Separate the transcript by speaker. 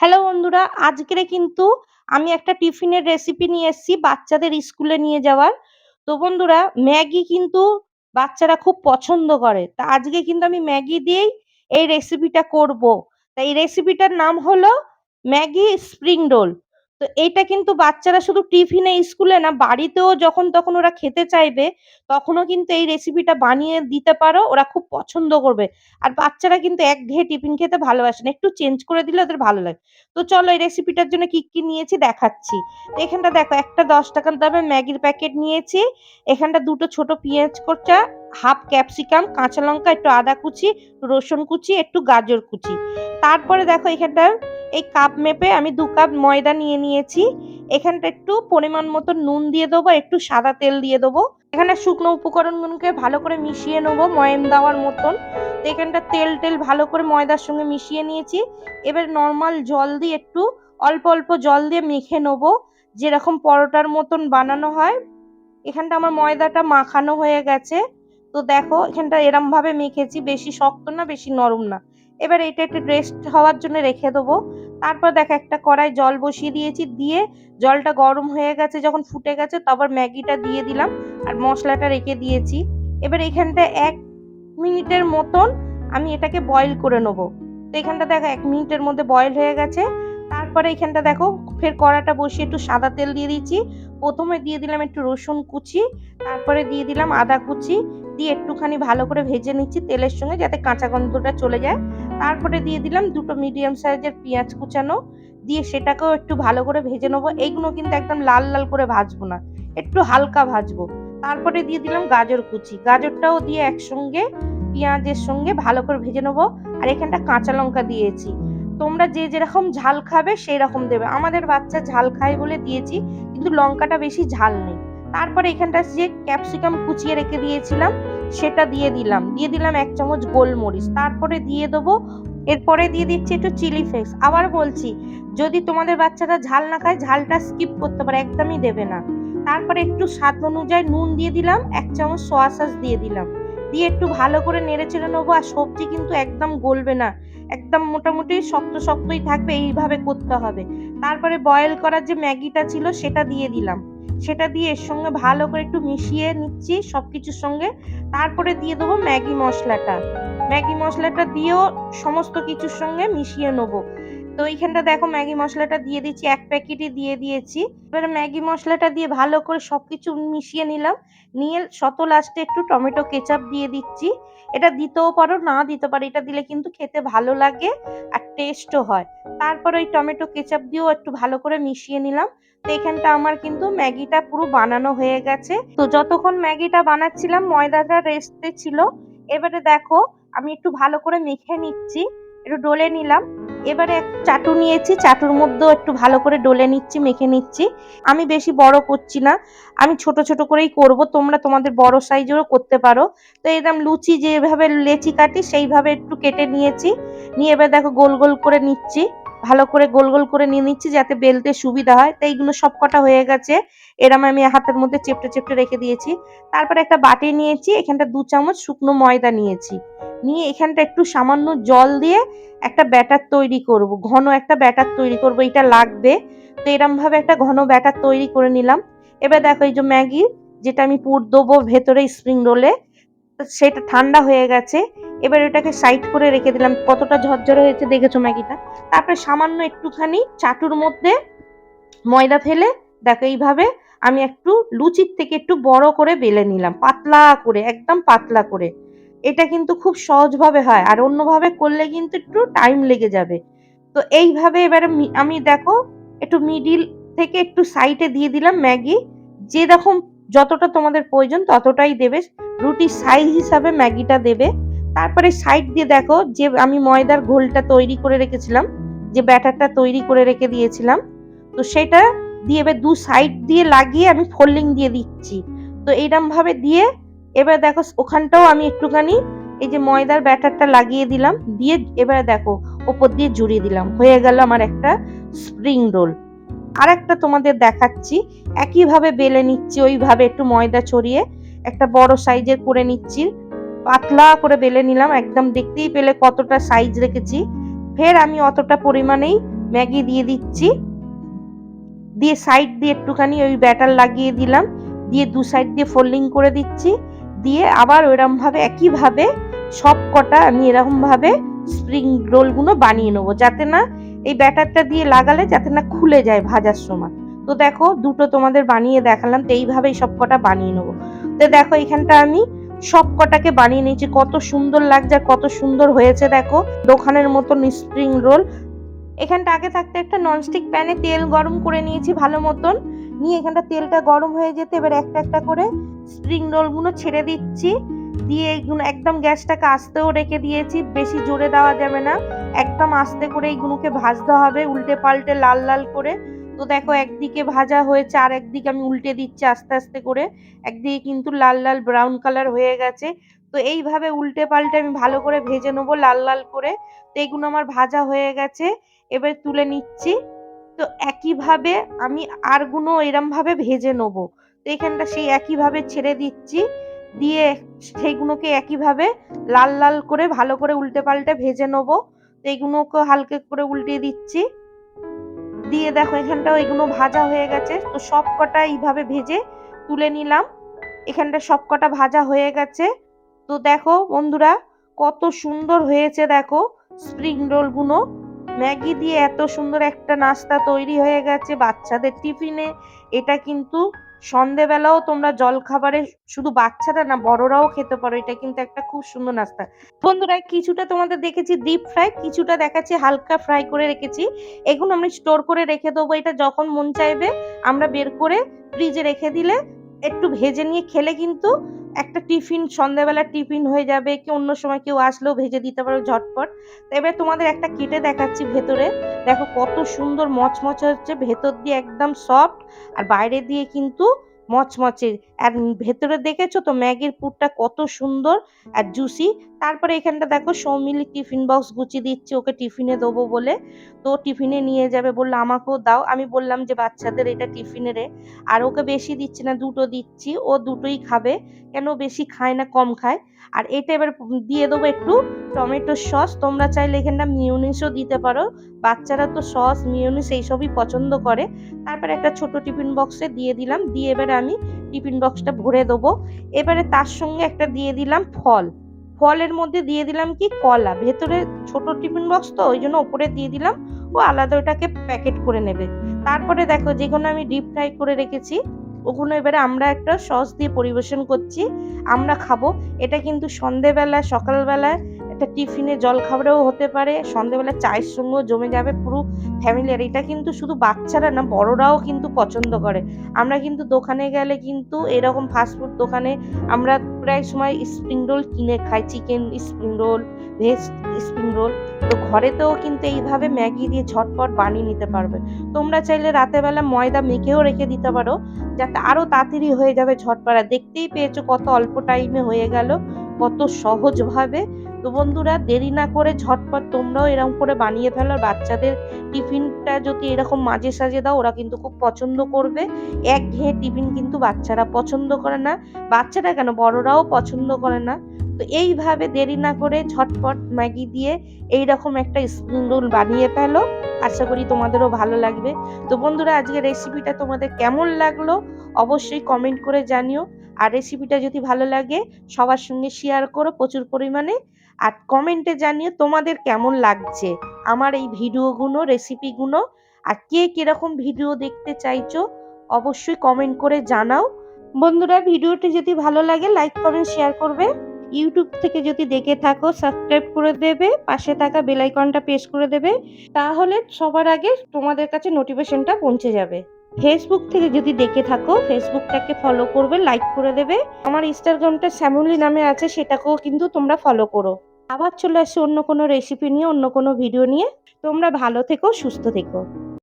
Speaker 1: Hello বন্ধুরা আজকে কিন্তু আমি একটা টিফিনের রেসিপি নিয়ে এসেছি বাচ্চাদের স্কুলে নিয়ে যাওয়ার। তো বন্ধুরা, ম্যাগি কিন্তু বাচ্চারা খুব পছন্দ করে। তা আজকে কিন্তু আমি ম্যাগি দিয়েই এই রেসিপিটা করব। তাই এই রেসিপিটার নাম হলো ম্যাগি স্প্রিং রোল। তো এইটা কিন্তু বাচ্চারা শুধু টিফিনে স্কুলে না, বাড়িতেও যখন তখন ওরা খেতে চাইবে, তখনও কিন্তু এই রেসিপিটা বানিয়ে দিতে পারো, ওরা খুব পছন্দ করবে। আর বাচ্চারা কিন্তু একঘেয়ে টিফিন খেতে ভালোবাসে না, একটু চেঞ্জ করে দিলে ওদের ভালো লাগে। তো চলো এই রেসিপিটার জন্য কি কি নিয়েছি দেখাচ্ছি। এখানটা দেখো, একটা দশ টাকার দামে ম্যাগির প্যাকেট নিয়েছি, এখানটা দুটো ছোট পেঁয়াজ কোচা হাফ ক্যাপসিকাম, কাঁচা লঙ্কা, একটু আদা কুচি, রসুন কুচি, একটু গাজর কুচি। তারপরে দেখো এখানটা এই কাপ মেপে আমি দু কাপ ময়দা নিয়ে নিয়েছি। এখানটা একটু পরিমাণ মতো নুন দিয়ে দেবো একটু সাদা তেল দিয়ে দেবো। এখানে শুকনো উপকরণগুলোকে ভালো করে মিশিয়ে নেব ময়ম দেওয়ার মতন। তো এখানটা তেল টেল ভালো করে ময়দার সঙ্গে মিশিয়ে নিয়েছি। এবার নর্মাল জল দিয়ে একটু অল্প অল্প জল দিয়ে মেখে নেব। যেরকম পরোটার মতন বানানো হয়। এখানটা আমার ময়দাটা মাখানো হয়ে গেছে। তো দেখো, এখানটা এরম ভাবে মেখেছি, বেশি শক্ত না, বেশি নরম না। এবার এটা একটু রেস্ট হওয়ার জন্য রেখে দেবো। তারপর দেখো, একটা কড়াই জল বসিয়ে দিয়েছি, দিয়ে জলটা গরম হয়ে গেছে, যখন ফুটে গেছে তারপর ম্যাগিটা দিয়ে দিলাম আর মশলাটা রেখে দিয়েছি। এবার এখানটা এক মিনিটের মতন আমি এটাকে বয়েল করে নেব। তো এখানটা দেখো, এক মিনিটের মধ্যে বয়েল হয়ে গেছে। তারপরে এখানটা দেখো, ফের কড়াটা বসিয়ে একটু সাদা তেল দিয়ে দিয়েছি। প্রথমে দিয়ে দিলাম একটু রসুন কুচি, তারপরে দিয়ে দিলাম আদা কুচি। দিয়ে একটুখানি ভালো করে ভেজে নিচ্ছি তেলের সঙ্গে যাতে কাঁচা গন্ধটা চলে যায়। তারপরে দিয়ে দিলাম দুটো মিডিয়াম সাইজের পেঁয়াজ কুচানো। দিয়ে সেটাকেও একটু ভালো করে ভেজে নেব। এইগুলো কিন্তু একদম লাল লাল করে ভাজবো না, একটু হালকা ভাজবো। তারপরে দিয়ে দিলাম গাজর কুচি। গাজরটাও দিয়ে একসঙ্গে পেঁয়াজের সঙ্গে ভালো করে ভেজে নেব। আর এখানটা কাঁচা লঙ্কা দিয়েছি। তোমরা যে যেরকম ঝাল খাবে সেই রকম দেবে। আমাদের বাচ্চা ঝাল খায় বলে দিয়েছি, কিন্তু লঙ্কাটা বেশি ঝাল নেই। তারপরে এখানটা যে ক্যাপসিকাম কুচিয়ে রেখে দিয়েছিলাম সেটা দিয়ে দিলাম। দিয়ে দিলাম এক চামচ গোলমরিচ। তারপরে দিয়ে দেবো, এরপরে দিয়ে দিচ্ছি একটু চিলি ফ্লেক্স। আবার বলছি, যদি তোমাদের বাচ্চারা ঝাল না খায়, ঝালটা স্কিপ করতে পারে, একদমই দেবে না। তারপরে একটু স্বাদ অনুযায়ী নুন দিয়ে দিলাম, এক চামচ সোয়া সস দিয়ে দিলাম। দিয়ে একটু ভালো করে নেড়ে চেড়ে নেব, আর সবজি কিন্তু একদম গলবে না। একদম মোটামুটি শক্ত শক্তই থাকবে, এইভাবে করতে হবে। তারপরে বয়েল করার যে ম্যাগিটা ছিল, সেটা দিয়ে দিলাম। সেটা দিয়ে এর সঙ্গে ভালো করে একটু মিশিয়ে নিচ্ছি সব কিছুর সঙ্গে। তারপরে দিয়ে দেবো ম্যাগি মশলাটা। ম্যাগি মশলাটা দিয়েও সমস্ত কিছুর সঙ্গে মিশিয়ে নেব। তো এইখানটা দেখো ম্যাগি মশলাটা দিয়ে দিচ্ছি, এক প্যাকেটই দিয়ে দিয়েছি। এবারে ম্যাগি মশলাটা দিয়ে ভালো করে সবকিছু মিশিয়ে নিলাম। নিয়ে শত লাস্টে একটু টমেটো কেচাপ দিয়ে দিচ্ছি। এটা দিতেও পারো, না দিতে পারো, এটা দিলে কিন্তু খেতে ভালো লাগে আর টেস্টও হয়। তারপর ওই টমেটো কেচাপ দিয়েও একটু ভালো করে মিশিয়ে নিলাম। তো এখানটা আমার কিন্তু ম্যাগিটা পুরো বানানো হয়ে গেছে। তো যতক্ষণ ম্যাগিটা বানাচ্ছিলাম, ময়দাটা রেস্টে ছিল। এবারে দেখো, আমি একটু ভালো করে মেখে নিচ্ছি, একটু ডলে নিলাম। এবারে চাটু নিয়েছি, চাটুর মধ্যেও একটু ভালো করে ডলে নিচ্ছি, মেখে নিচ্ছি। আমি বেশি বড় করছি না, আমি ছোট ছোট করেই করব, তোমরা তোমাদের বড় সাইজেরও করতে পারো। তো এরকম লুচি যেভাবে লেচি কাটি, সেইভাবে একটু কেটে নিয়েছি। নিয়ে এবার দেখো গোল গোল করে নিচ্ছি। ভালো করে গোল গোল করে নিয়ে নিচ্ছি যাতে বেলতে সুবিধা হয়। তো এইগুলো সব কটা হয়ে গেছে। এরম আমি হাতের মধ্যে চেপটে চেপটে রেখে দিয়েছি। তারপরে একটা বাটি নিয়েছি, এখানটা দু চামচ শুকনো ময়দা নিয়েছি। নিয়ে এখানটা একটু সামান্য জল দিয়ে একটা ব্যাটার তৈরি করব, ঘন একটা ব্যাটার তৈরি করব, এটা লাগবে। তো এরম ভাবে একটা ঘন ব্যাটার তৈরি করে নিলাম। এবার দেখো এই যে ম্যাগি, যেটা আমি পুর দেবো ভেতরে স্প্রিং রোলে সেটা ঠান্ডা হয়ে গেছে। এবার এটাকে সাইড করে রেখে দিলাম। কতটা ঝরঝরে হয়েছে দেখেছ ম্যাগিটা? তারপরে সামান্য একটুখানি চাটুর মধ্যে ময়দা ফেলে দেখো এইভাবে আমি একটু লুচির থেকে একটু বড় করে বেলে নিলাম। পাতলা করে, একদম পাতলা করে। এটা কিন্তু খুব সহজভাবে হয়। আর অন্যভাবে করলে কিন্তু একটু টাইম লেগে যাবে। তো এইভাবে এবারে আমি দেখো একটু মিডিল থেকে একটু সাইডে দিয়ে দিলাম ম্যাগি। যে রকম যতটা তোমাদের প্রয়োজন ততটাই দেবে। রুটির সাইজ হিসাবে ম্যাগিটা দেবে। তারপরে সাইড দিয়ে দেখো যে আমি ময়দার ঘোলটা তৈরি করে রেখেছিলাম, যে ব্যাটারটা তৈরি করে রেখে দিয়েছিলাম। তো সেটা দিয়ে এবার দু সাইড দিয়ে লাগিয়ে আমি ফোল্ডিং দিয়ে দিচ্ছি। তো এইরকম ভাবে দিয়ে এবার দেখো ওখানটাও আমি একটুখানি এই যে ময়দার ব্যাটারটা লাগিয়ে দিলাম, দিয়ে এবারে দেখো ওপর দিয়ে জুড়িয়ে দিলাম। হয়ে গেল আমার একটা স্প্রিং রোল আর একটা তোমাদের দেখাচ্ছি। একইভাবে বেলে নিচ্ছি, ওইভাবে একটু ময়দা ছড়িয়ে একটা বড় সাইজের করে নিচ্ছি। পাতলা করে বেলে নিলাম, একদম দেখতেই পেলে কতটা সাইজ রেখেছি। ফের আমি অতটা পরিমাণেই ম্যাগি দিয়ে দিচ্ছি। দিয়ে সাইড দিয়ে একটুখানি ওই ব্যাটার লাগিয়ে দিলাম। দিয়ে দু সাইড দিয়ে ফোল্ডিং করে দিচ্ছি। দিয়ে আবার ওইরকম ভাবে একইভাবে সব কটা আমি এরকমভাবে স্প্রিং রোলগুলো বানিয়ে নেব। যাতে না এই ব্যাটারটা দিয়ে লাগালে যাতে না খুলে যায় ভাজার সময়। তো দেখো, দুটো তোমাদের বানিয়ে দেখালাম, তো এইভাবেই সব কটা বানিয়ে নেব। তো দেখো, এখানটা আমি সব কটাকে বানিয়ে নিয়েছি। কত সুন্দর লাগছে আর কত সুন্দর হয়েছে, দেখো। দোকানের মতন স্প্রিং রোল এখানটা আগে থাকতে একটা ননস্টিক প্যানে তেল গরম করে নিয়েছি ভালো মতন। নিয়ে এখানটা তেলটা গরম হয়ে যেতে এবার একটা একটা করে স্প্রিং রোলগুলো ছেড়ে দিচ্ছি। দিয়ে একদম গ্যাসটাকে আস্তেও রেখে দিয়েছি, বেশি জোরে দেওয়া যাবে না। একদম আস্তে করে এইগুলোকে ভাজতে হবে, উল্টে পাল্টে লাল লাল করে। তো দেখো একদিকে ভাজা হয়েছে, আর একদিকে আমি উল্টে দিচ্ছি আস্তে আস্তে করে। একদিকে কিন্তু লাল লাল ব্রাউন কালার হয়ে গেছে। তো এইভাবে উল্টে পাল্টে আমি ভালো করে ভেজে নেব লাল লাল করে। তো এইগুলো আমার ভাজা হয়ে গেছে, এবার তুলে নিচ্ছি। তো একইভাবে আমি আরগুলো এরম ভাবে ভেজে নেব। তো এখানটা সেই একইভাবে ছেড়ে দিচ্ছি। দিয়ে সেইগুলোকে একইভাবে লাল লাল করে ভালো করে উল্টে পাল্টে ভেজে নেব। তো এইগুলোকে হালকা করে উল্টে দিচ্ছি। দিয়ে দেখো এখানটাও এগুলো ভাজা হয়ে গেছে। তো সব কটা এইভাবে ভেজে তুলে নিলাম। এখানটা সব কটা ভাজা হয়ে গেছে। তো দেখো বন্ধুরা, কত সুন্দর হয়েছে দেখো স্প্রিং রোলগুলো। ম্যাগি দিয়ে এত সুন্দর একটা নাস্তা তৈরি হয়ে গেছে বাচ্চাদের টিফিনে। এটা কিন্তু সন্ধেবেলাও তোমরা জল খাবারে শুধু বাচ্চারা না, বড়রাও খেতে পারো। এটা কিন্তু একটা খুব সুন্দর নাস্তা। বন্ধুরা, কিছুটা তোমাদের দেখেছি ডিপ ফ্রাই কিছুটা দেখাচ্ছি হালকা ফ্রাই করে রেখেছি। এগুলো আমরা স্টোর করে রেখে দেবো। এটা যখন মন চাইবে, আমরা বের করে ফ্রিজে রেখে দিলে একটু ভেজে নিয়ে খেলে কিন্তু একটা টিফিন, সন্ধ্যাবেলা টিফিন হয়ে যাবে, কি অন্য সময় কেউ আসলেও ভেজে দিতে পারো ঝটপট। তো এবার তোমাদের একটা কেটে দেখাচ্ছি ভেতরে। দেখো কত সুন্দর মচমচে হচ্ছে, ভেতর দিয়ে একদম সফট আর বাইরে দিয়ে কিন্তু মচমচে। আর ভেতরে দেখেছ তো ম্যাগির পুরটা কত সুন্দর আর জুসি তারপরে এখানটা দেখো সৌমিলি টিফিন বক্স গুছিয়ে দিচ্ছে, ওকে টিফিনে দেবো বলে। তো টিফিনে নিয়ে যাবে বলল, আমাকেও দাও। আমি বললাম যে, বাচ্চাদের এটা টিফিনে রে। আর ওকে বেশি দিচ্ছি না, দুটো দিচ্ছি। ও দুটোই খাবে, কেন বেশি খায় না, কম খায়। আর এটা এবার দিয়ে দেবো একটু টমেটো সস, তোমরা চাইলে এখানটা মিউনিসও দিতে পারো। বাচ্চারা তো সস মিউনিস এইসবই পছন্দ করে। তারপরে একটা ছোট টিফিন বক্সে দিয়ে দিলাম। দিয়ে এবারে আমি টিফিন বক্সটা ভরে দেবো। এবারে তার সঙ্গে একটা দিয়ে দিলাম ফল। ফলের মধ্যে দিয়ে দিলাম কি? কলা। ভেতরে ছোট টিফিন বক্স তো, ওই জন্য ওপরে দিয়ে দিলাম। ও আলাদা ওটাকে প্যাকেট করে নেবে। তারপরে দেখো, যেগুলো আমি ডিপ ফ্রাই করে রেখেছি, ওগুলো এবারে আমরা একটা সস দিয়ে পরিবেশন করছি। আমরা খাব। এটা কিন্তু সন্ধেবেলা সকালবেলায় একটা টিফিনে জল হতে পারে সন্ধেবেলা চায়ের সঙ্গেও জমে যাবে পুরো ফ্যামিলি এটা কিন্তু শুধু বাচ্চারা না, বড়রাও কিন্তু পছন্দ করে। আমরা কিন্তু দোকানে গেলে কিন্তু এরকম ফাস্টফুড দোকানে আমরা প্রায় সময় স্প্রিং রোল কিনে খাই chicken spring roll veg spring roll তো ঘরেতেও কিন্তু এইভাবে ম্যাগি দিয়ে ঝটপট বানিয়ে নিতে পারবে। তোমরা চাইলে রাতেবেলা ময়দা মেখেও রেখে দিতে পারো, যাতে আরও তাড়াতাড়ি হয়ে যাবে ঝটপট। আর দেখতেই পেয়েছ কত অল্প টাইমে হয়ে গেল, কত সহজভাবে। তো বন্ধুরা, দেরি না করে ঝটপট তোমরাও এরকম করে বানিয়ে ফেলো বাচ্চাদের টিফিনটা যদি এরকম মাঝে সাজে দাও, ওরা কিন্তু খুব পছন্দ করবে। এক ঘেয়ে টিফিন কিন্তু বাচ্চারা পছন্দ করে না। বাচ্চারা কেন? বড়রাও পছন্দ করে না। তো এইভাবে দেরি না করে ঝটপট ম্যাগি দিয়ে এইরকম একটা স্প্রিং রোল বানিয়ে ফেলো। আশা করি তোমাদেরও ভালো লাগবে। তো বন্ধুরা আজকে রেসিপিটা তোমাদের কেমন লাগল? অবশ্যই কমেন্ট করে জানিও। আর রেসিপিটা যদি ভালো লাগে, সবার সঙ্গে শেয়ার করো প্রচুর পরিমাণে। আর কমেন্টে জানিও তোমাদের কেমন লাগছে। আমার এই ভিডিওগুলো রেসিপিগুলো আর কে কীরকম ভিডিও দেখতে চাইছো, অবশ্যই কমেন্ট করে জানাও। বন্ধুরা, ভিডিওটি যদি ভালো লাগে লাইক কমেন্ট শেয়ার করবে। ইউটিউব থেকে যদি দেখে থাকো সাবস্ক্রাইব করে দেবে, পাশে থাকা বেলাইকনটা প্রেস করে দেবে, তাহলে সবার আগে তোমাদের কাছে নোটিফিকেশনটা পৌঁছে যাবে। ফেসবুক থেকে যদি দেখে থাকো ফেসবুকটাকে ফলো করবে লাইক করে দেবে। আমার ইনস্টাগ্রামটা শ্যামলি নামে আছে, সেটাকেও কিন্তু তোমরা ফলো করো। আবার চলে আসছে অন্য কোনো রেসিপি নিয়ে, অন্য কোনো ভিডিও নিয়ে। তোমরা ভালো থেকো, সুস্থ থেকো।